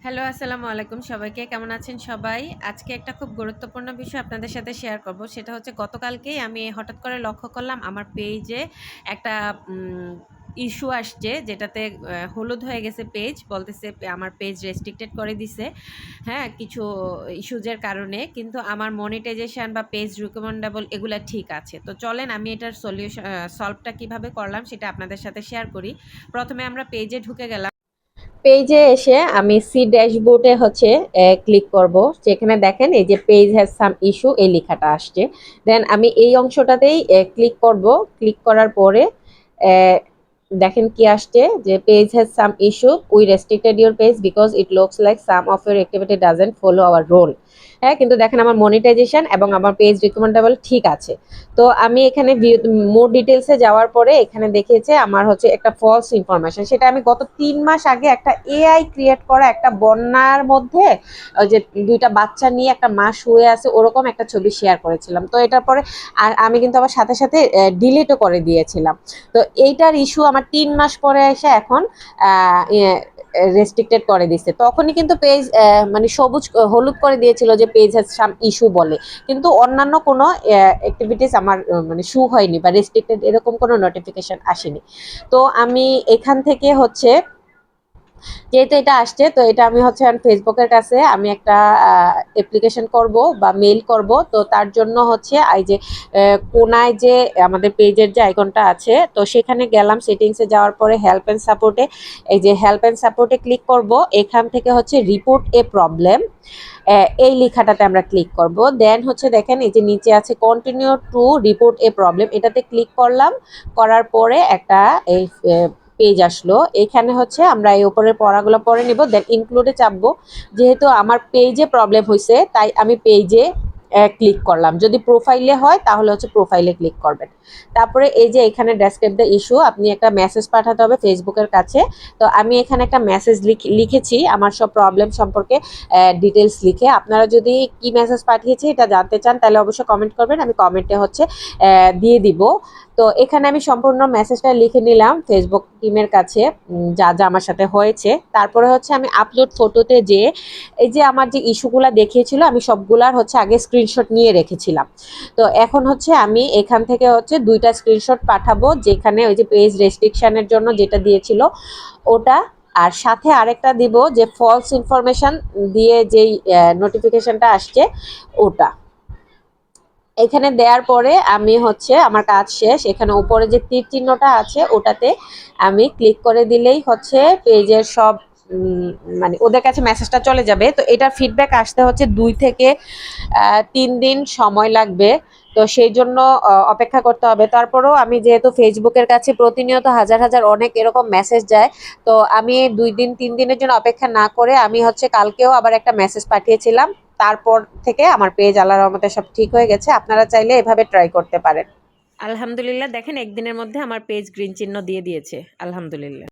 Hello, আসসালামু আলাইকুম সবাইকে। কেমন আছেন সবাই? আজকে একটা খুব গুরুত্বপূর্ণ বিষয় আপনাদের সাথে শেয়ার করব। সেটা হচ্ছে গতকালকেই আমি হঠাৎ করে লক্ষ্য করলাম আমার পেজে একটা ইস্যু আসছে যেটাতে হলুদ হয়ে গেছে পেজ। বলতেছে আমার পেজ রেস্ট্রিক্টেড করে দিছে। হ্যাঁ কিছু ইস্যুজের কারণে। কিন্তু আমার মনিটাইজেশন বা পেজ রিকমেন্ডেবল এগুলা ঠিক আছে। তো চলেন আমি এটার সলিউশন সলভটা কীভাবে করলাম সেটা আপনাদের সাথে শেয়ার করি। প্রথমে আমরা পেজে ঢুকে গেলাম। পেজে এসে আমি সি ড্যাশবোর্ডে হচ্ছে ক্লিক করব। যেখানে দেখেন এই যে পেজ হ্যাজ সাম ইস্যু এই লেখাটা আসছে। দেন আমি এই অংশটাতেই ক্লিক করব। ক্লিক করার পরে দেখেন কি আসছে, যে page has some issue we restricted your page because it looks like some of your activity doesn't follow our rule হ্যাঁ কিন্তু দেখেন আমার মনিটাইজেশন এবং আমার পেজ রিকমেন্ডেবল ঠিক আছে। তো আমি এখানে মোর ডিটেলসে যাওয়ার পরে এখানে দেখিয়েছে আমার হচ্ছে একটা ফলস ইনফরমেশন সেটা আমি গত তিন মাস আগে একটা এআই ক্রিয়েট করা একটা বন্যার মধ্যে যে দুইটা বাচ্চা নিয়ে একটা মা শুয়ে আছে, ওরকম একটা ছবি শেয়ার করেছিলাম। তো এটার পরে আমি কিন্তু আবার সাথে সাথে ডিলিটও করে দিয়েছিলাম। তো এইটার ইস্যু আমার তিন মাস পরে এসে এখন রেস্ট্রিক্টেড করে দিচ্ছে তখনই কিন্তু পেজ মানে সবুজ, হলুদ করে দিয়েছিল যে পেজ হ্যাজ সাম ইস্যু বলে। কিন্তু অন্যান্য কোনো অ্যাক্টিভিটিস আমার মানে শু হয়নি বা রেস্ট্রিক্টেড এরকম কোনো নোটিফিকেশান আসেনি। তো আমি এখান থেকে হচ্ছে যেহেতু এটা আসছে, তো এটা আমি হচ্ছে ফেসবুকের কাছে আমি একটা অ্যাপ্লিকেশন করব বা মেল করব। তো তার জন্য হচ্ছে এই যে কোনায় যে আমাদের পেজের যে আইকনটা আছে, তো সেখানে গেলাম সেটিংসে যাওয়ার পরে হেল্প অ্যান্ড সাপোর্টে এই যে হেল্প অ্যান্ড সাপোর্টে ক্লিক করব। এখান থেকে হচ্ছে রিপোর্ট এ প্রবলেম এই লেখাটাতে আমরা ক্লিক করব। দেন হচ্ছে দেখেন এই যে নিচে আছে continue to report a problem এটাতে ক্লিক করলাম। করার পরে একটা এই পেজ আসলো। এখানে হচ্ছে আমরা এই উপরের পড়াগুলো পরে নিব দেন ইনক্লুডে চাপবো। যেহেতু আমার পেজে প্রবলেম হয়েছে তাই আমি পেজে ক্লিক করলাম। যদি প্রোফাইলে হয়, তাহলে হচ্ছে প্রোফাইলে ক্লিক করবেন। তারপরে এই যে এখানে ডেসক্রাইব দ্য ইস্যু আপনি একটা মেসেজ পাঠাতে হবে ফেসবুকের কাছে। তো আমি এখানে একটা মেসেজ লিখেছি আমার সব প্রবলেম সম্পর্কে ডিটেলস লিখে। আপনারা যদি কি মেসেজ পাঠিয়েছি এটা জানতে চান, তাহলে অবশ্যই কমেন্ট করবেন। আমি কমেন্টে হচ্ছে দিয়ে দিব। তো এখানে আমি সম্পূর্ণ মেসেজটা লিখে নিলাম ফেসবুক টিমের কাছে যা যা আমার সাথে হয়েছে। তারপরে হচ্ছে আমি আপলোড ফটোতে যে এই যে আমার যে ইস্যুগুলো দেখিয়েছিল, আমি সবগুলার হচ্ছে আগে স্ক্রিনশট নিয়ে রেখেছিলাম। তো এখন হচ্ছে আমি এখান থেকে হচ্ছে দুইটা স্ক্রিনশট পাঠাবো, যেখানে ওই যে পেজ রেস্ট্রিকশানের জন্য যেটা দিয়েছিল, ওটা, আর সাথে আরেকটা দিব যে ফলস ইনফরমেশন দিয়ে যেই নোটিফিকেশনটা আসছে, ওটা। এখানে দেওয়ার পরে আমি হচ্ছে আমার কাজ শেষ। এখানে উপরে যে তীর চিহ্নটা আছে, ওটাতে আমি ক্লিক করে দিলেই হচ্ছে পেজের সব মানে ওদের কাছে মেসেজটা চলে যাবে। তো এটা ফিডব্যাক আসতে হচ্ছে দুই থেকে তিন দিন সময় লাগবে। তো সেই জন্য অপেক্ষা করতে হবে। তারপরেও আমি যেহেতু ফেসবুকের কাছে প্রতিনিয়ত হাজার হাজার অনেক এরকম মেসেজ যায়, তো আমি দুই দিন, তিন দিনের জন্য অপেক্ষা না করে আমি হচ্ছে কালকেও আবার একটা মেসেজ পাঠিয়েছিলাম। তারপর থেকে আমার পেজ আল্লাহর রহমতে সব ঠিক হয়ে গেছে। আপনারা চাইলে এভাবে ট্রাই করতে পারেন। আলহামদুলিল্লাহ, দেখেন একদিনের মধ্যে আমার পেজ গ্রিন চিহ্ন দিয়ে দিয়েছে। আলহামদুলিল্লাহ।